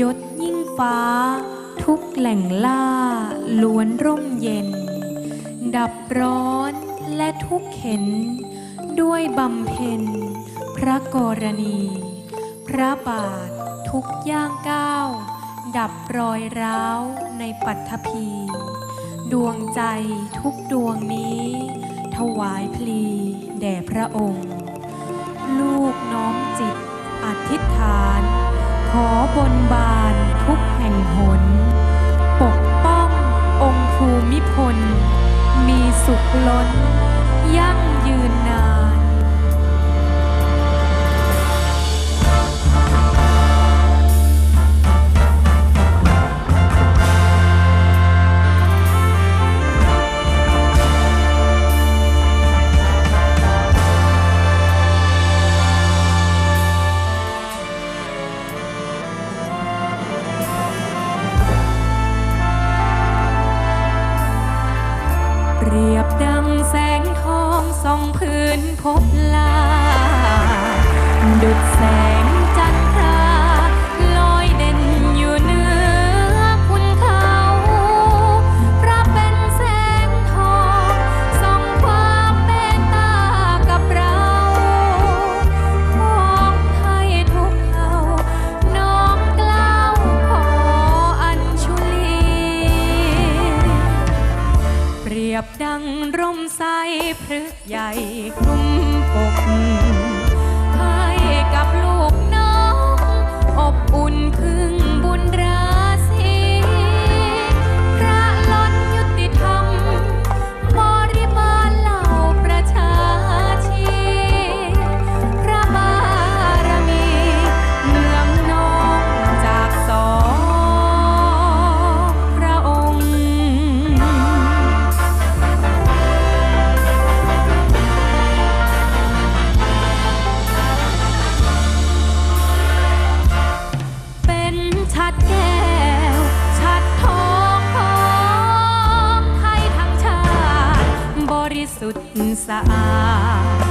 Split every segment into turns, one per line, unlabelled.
ยศยิ่งฟ้า ทุกแหล่งล่าล้วนร่มเย็น ดับร้อนและทุกเข็น ด้วยบำเพ็ญ พระกรณี พระบาททุกย่างก้าว ดับรอยร้าวในปัตถภี ดวงใจทุกดวงนี้ ถวายพลีแด่พระองค์ ลูกน้อมจิตอธิษฐาน ขอบนบานทุกแห่งหน ปกป้ององค์ภูมิพล มีสุขล้น khóp la. Được xe พฤกใหญ่คลุมปก สุดสะอาด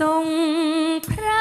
ทรงพระ